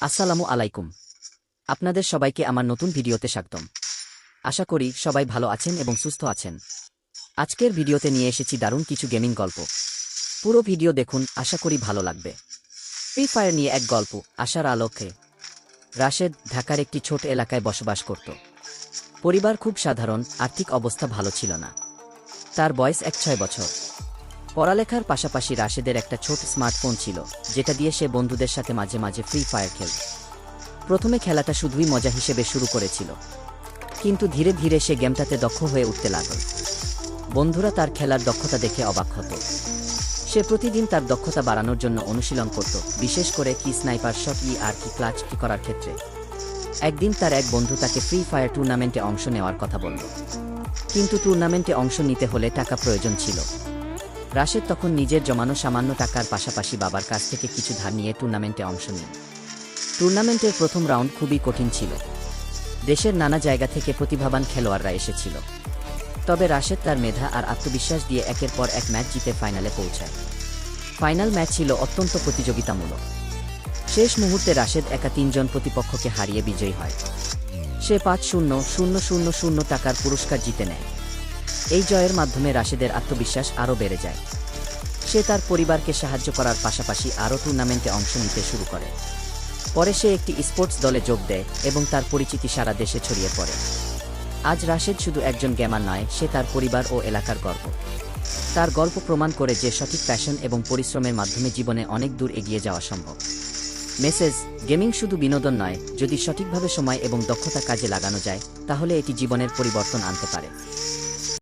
আসসালামু আলাইকুম। আপনাদের সবাইকে আমার নতুন ভিডিওতে স্বাগতম। আশা করি সবাই ভালো আছেন এবং সুস্থ আছেন। আজকের ভিডিওতে নিয়ে এসেছি দারুণ কিছু গেমিং গল্প। পুরো ভিডিও দেখুন, আশা করি ভালো লাগবে। ফ্রি ফায়ার নিয়ে এক গল্প, আশার আলোকে। রাশেদ ঢাকার একটি ছোট এলাকায় বসবাস করত। পরিবার খুব সাধারণ, আর্থিক অবস্থা ভালো ছিল না। তার বয়স এক ছয় বছর। পড়ালেখার পাশাপাশি রাশেদের একটা ছোট স্মার্টফোন ছিল, যেটা দিয়ে সে বন্ধুদের সাথে মাঝে মাঝে ফ্রি ফায়ার খেলত। প্রথমে খেলাটা শুধুই মজা হিসেবে শুরু করেছিল। কিন্তু ধীরে ধীরে সে গেমটাতে দক্ষ হয়ে উঠতে লাগল। বন্ধুরা তার খেলার দক্ষতা দেখে অবাক হতো। সে প্রতিদিন তার দক্ষতা বাড়ানোর জন্য অনুশীলন করত, বিশেষ করে কি স্নাইপার শট ই আর কি ক্লাচ কি করার ক্ষেত্রে। একদিন তার এক বন্ধু তাকে ফ্রি ফায়ার টুর্নামেন্টে অংশ নেওয়ার কথা বলল। কিন্তু টুর্নামেন্টে অংশ নিতে হলে টাকা প্রয়োজন ছিল। রাশেদ তখন নিজের জমানো সামান্য টাকার পাশাপাশি বাবার কাছ থেকে কিছু ধার নিয়ে টুর্নামেন্টে অংশ নেন টুর্নামেন্টের প্রথম রাউন্ড খুবই কঠিন ছিল। দেশের নানা জায়গা থেকে প্রতিভাবান খেলোয়াড়রা এসেছিল। তবে রাশেদ তার মেধা আর আত্মবিশ্বাস দিয়ে একের পর এক ম্যাচ জিতে ফাইনালে পৌঁছায়। ফাইনাল ম্যাচ ছিল অত্যন্ত প্রতিযোগিতামূলক। শেষ মুহূর্তে রাশেদ একা তিনজন প্রতিপক্ষকে হারিয়ে বিজয়ী হয়। সে পাঁচ শূন্য শূন্য শূন্য শূন্য টাকার পুরস্কার জিতে নেয়। এই জয়ের মাধ্যমে রাশেদের আত্মবিশ্বাস আরও বেড়ে যায়। সে তার পরিবারকে সাহায্য করার পাশাপাশি আরও টুর্নামেন্টে অংশ নিতে শুরু করে। পরে সে একটি স্পোর্টস দলে যোগ দেয় এবং তার পরিচিতি সারা দেশে ছড়িয়ে পড়ে। আজ রাশেদ শুধু একজন গেমার নয়, সে তার পরিবার ও এলাকার গর্ব। তার গল্প প্রমাণ করে যে সঠিক প্যাশন এবং পরিশ্রমের মাধ্যমে জীবনে অনেক দূর এগিয়ে যাওয়া সম্ভব। মেসেজ, গেমিং শুধু বিনোদন নয়, যদি সঠিকভাবে সময় এবং দক্ষতা কাজে লাগানো যায়, তাহলে এটি জীবনের পরিবর্তন আনতে পারে।